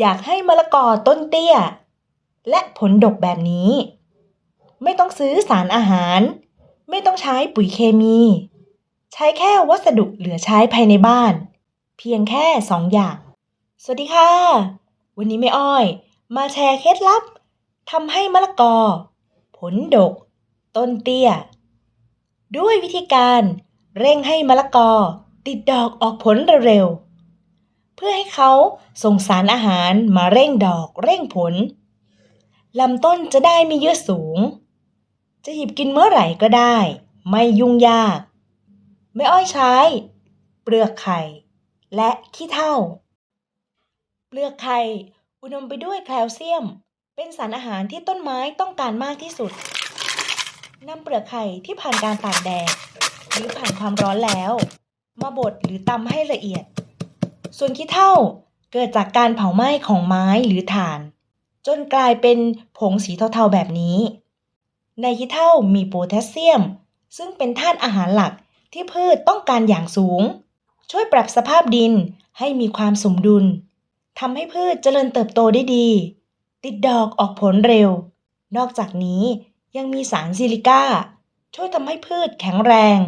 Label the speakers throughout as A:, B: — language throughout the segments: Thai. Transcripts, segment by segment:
A: อยากให้มะละกอต้นเตี้ย และผลดกแบบนี้ ไม่ต้องซื้อสารอาหาร ไม่ต้องใช้ปุ๋ยเคมี ใช้แค่วัสดุเหลือใช้ภายในบ้าน เพียงแค่สองอย่าง สวัสดีค่ะ วันนี้แม่อ้อย มาแชร์เคล็ดลับทำให้มะละกอ ผลดก ต้นเตี้ย ด้วยวิธีการเร่งให้มะละกอติดดอกออกผลเร็วๆ พื่อให้เขาส่งสารอาหารมาเร่งดอกเร่งผลลำต้นจะได้ไม่เยอะสูง จะหยิบกินเมื่อไหร่ก็ได้ ไม่ยุ่งยาก ไม่อ้อยใช้ เปลือกไข่ และขี้เถ้า เปลือกไข่ อุดมไปด้วยแคลเซียม เป็นสารอาหารที่ต้นไม้ต้องการมากที่สุดนำเปลือกไข่ที่ผ่านการตากแดดหรือผ่านความร้อนแล้ว มาบดหรือตำให้ละเอียด ส่วนขี้เถ้าเกิดจากการเผาไหม้ของไม้หรือถ่าน จนกลายเป็นผงสีเทาๆแบบนี้ ในขี้เถ้ามีโพแทสเซียม ซึ่งเป็นธาตุอาหารหลักที่พืชต้องการอย่างสูง ช่วยปรับสภาพดินให้มีความสมดุลทำให้พืชเจริญเติบโตได้ดี ติดดอกออกผลเร็ว นอกจากนี้ยังมีสารซิลิก้า ช่วยทำให้พืชแข็งแรง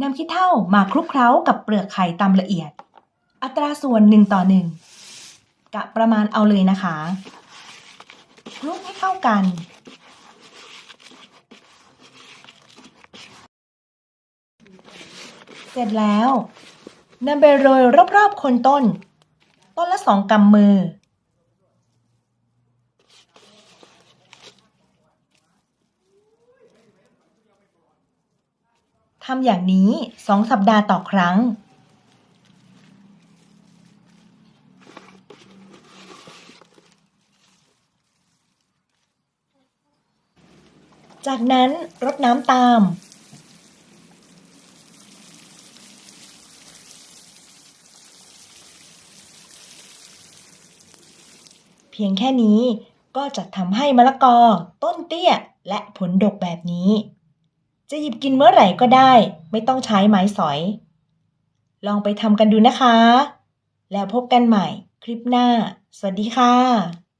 A: นำขี้เถ้ามาคลุกเคล้ากับเปลือกไข่ตามละเอียด อัตราส่วนหนึ่งต่อหนึ่งกะประมาณเอาเลยนะคะคลุกให้เข้ากัน เสร็จแล้วนำไปโรยรอบๆคนต้น ต้นละสองกำมือ ทำอย่างนี้สองสัปดาห์ต่อครั้ง จากนั้นรดน้ำตาม เพียงแค่นี้ก็จะทำให้มะละกอ ต้นเตี้ย และผลดกแบบนี้ จะหยิบกินเมื่อไหร่ก็ได้ ไม่ต้องใช้ไม้สอย ลองไปทำกันดูนะคะ แล้วพบกันใหม่คลิปหน้า สวัสดีค่ะ